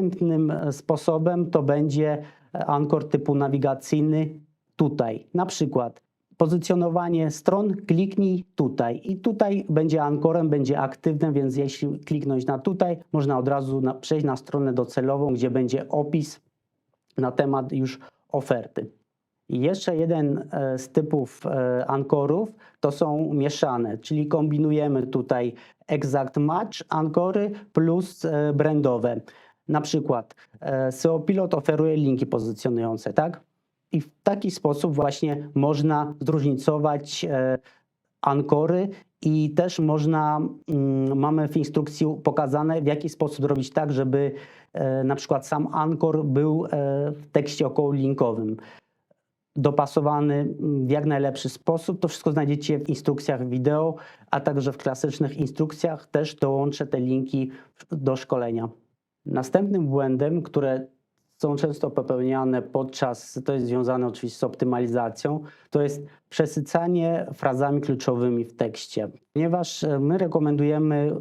Następnym e, sposobem to będzie e, ankor typu nawigacyjny tutaj. Na przykład pozycjonowanie stron, kliknij tutaj i tutaj będzie ankorem, będzie aktywne, więc jeśli kliknąć na tutaj, można od razu na, przejść na stronę docelową, gdzie będzie opis na temat już oferty. I jeszcze jeden e, z typów ankorów to są mieszane, czyli kombinujemy tutaj exact match ankory plus brandowe. Na przykład e, SEO Pilot oferuje linki pozycjonujące, tak? I w taki sposób właśnie można zróżnicować e, ankory i też można, mm, mamy w instrukcji pokazane, w jaki sposób robić tak, żeby e, na przykład sam ankor był w tekście okołolinkowym dopasowany w jak najlepszy sposób. To wszystko znajdziecie w instrukcjach wideo, a także w klasycznych instrukcjach też dołączę te linki do szkolenia. Następnym błędem, które są często popełniane podczas, to jest związane oczywiście z optymalizacją, to jest przesycanie frazami kluczowymi w tekście. Ponieważ e, my rekomendujemy